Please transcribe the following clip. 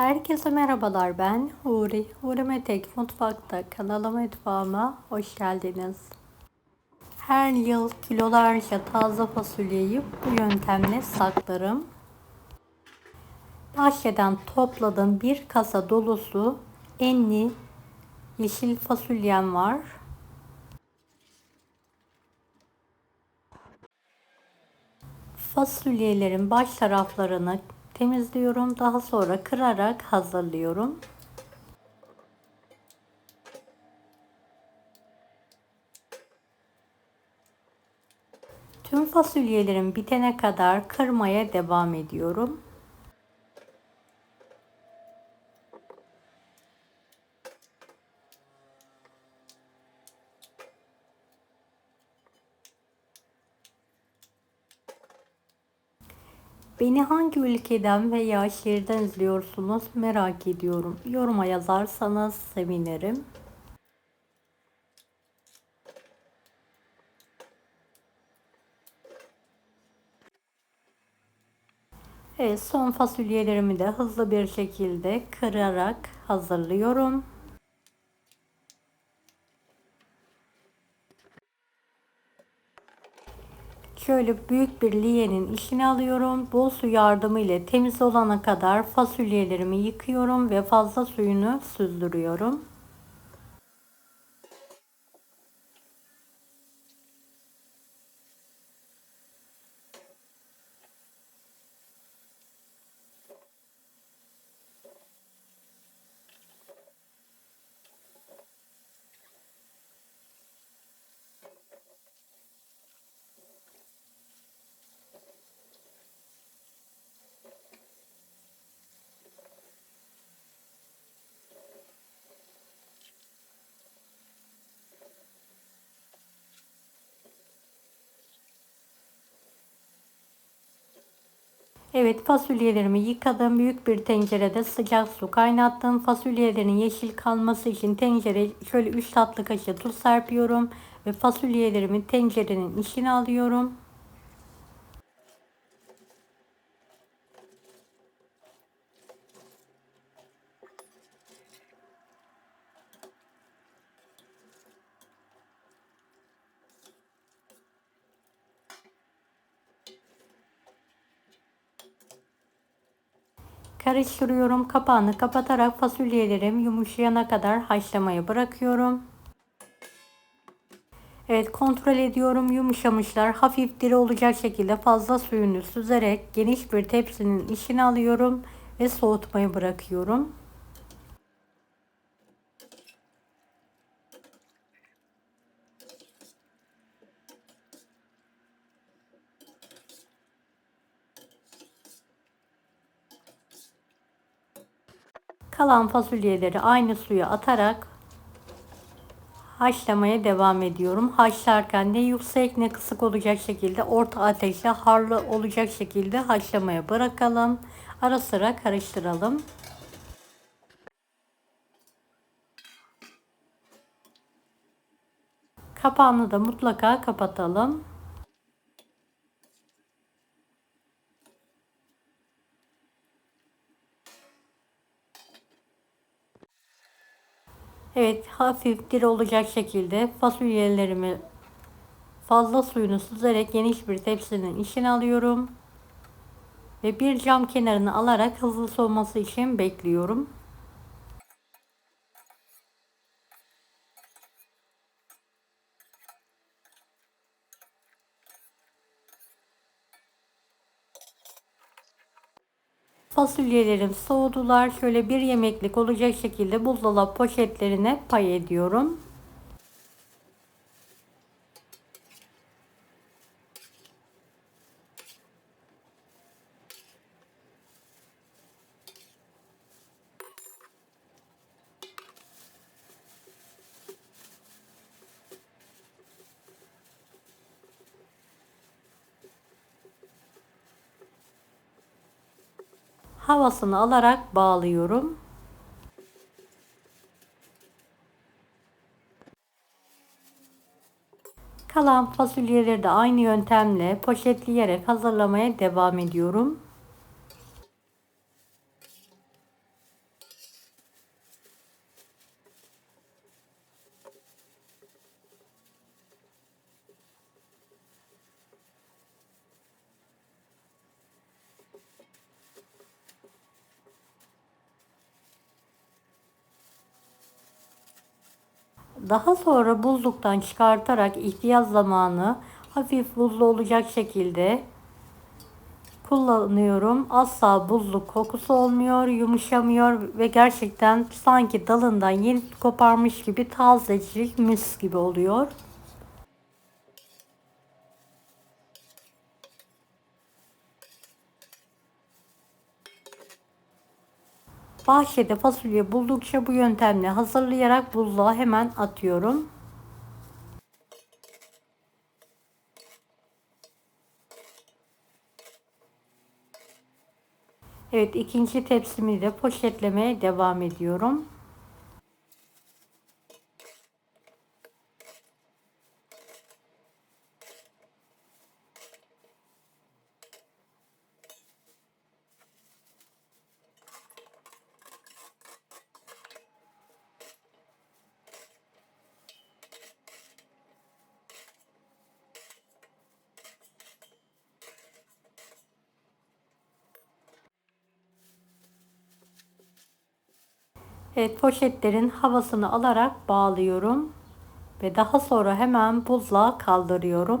Herkese merhabalar ben Huri. Huri Metek Mutfak'ta kanalıma mutfağıma hoş geldiniz. Her yıl kilolarca taze fasulyeyi bu yöntemle saklarım. Bahçeden topladığım bir kasa dolusu enli yeşil fasulyem var. Fasulyelerin baş taraflarını temizliyorum. Daha sonra kırarak hazırlıyorum. Tüm fasulyelerim bitene kadar kırmaya devam ediyorum. Beni hangi ülkeden veya şehirden izliyorsunuz merak ediyorum. Yoruma yazarsanız sevinirim. Evet, son fasulyelerimi de hızlı bir şekilde kırarak hazırlıyorum. Şöyle büyük bir liyenin içine alıyorum. Bol su yardımı ile temiz olana kadar fasulyelerimi yıkıyorum ve fazla suyunu süzdürüyorum. Evet fasulyelerimi yıkadım. Büyük bir tencerede sıcak su kaynattım. Fasulyelerin yeşil kalması için tencereye şöyle 3 tatlı kaşığı tuz serpiyorum. Ve fasulyelerimi tencerenin içine alıyorum. Karıştırıyorum. Kapağını kapatarak fasulyelerim yumuşayana kadar haşlamaya bırakıyorum. Evet kontrol ediyorum yumuşamışlar. Hafif diri olacak şekilde fazla suyunu süzerek geniş bir tepsinin içine alıyorum ve soğutmayı bırakıyorum. Kalan fasulyeleri aynı suya atarak haşlamaya devam ediyorum. Haşlarken ne yüksek ne kısık olacak şekilde orta ateşte harlı olacak şekilde haşlamaya bırakalım. Ara sıra karıştıralım. Kapağını da mutlaka kapatalım. Evet hafif diri olacak şekilde fasulyelerimi fazla suyunu süzerek geniş bir tepsinin içine alıyorum. Ve bir cam kenarını alarak hızlı soğuması için bekliyorum. Fasulyelerim soğudular. Şöyle bir yemeklik olacak şekilde buzdolabı poşetlerine pay ediyorum. Havasını alarak bağlıyorum. Kalan fasulyeleri de aynı yöntemle poşetleyerek hazırlamaya devam ediyorum. Daha sonra buzluktan çıkartarak ihtiyaç zamanı hafif buzlu olacak şekilde kullanıyorum. Asla buzluk kokusu olmuyor, yumuşamıyor ve gerçekten sanki dalından yeni koparmış gibi tazecik mis gibi oluyor. Bahçede fasulye buldukça bu yöntemle hazırlayarak buzluğa hemen atıyorum. Evet ikinci tepsimi de poşetlemeye devam ediyorum. Evet poşetlerin havasını alarak bağlıyorum ve daha sonra hemen buzluğa kaldırıyorum.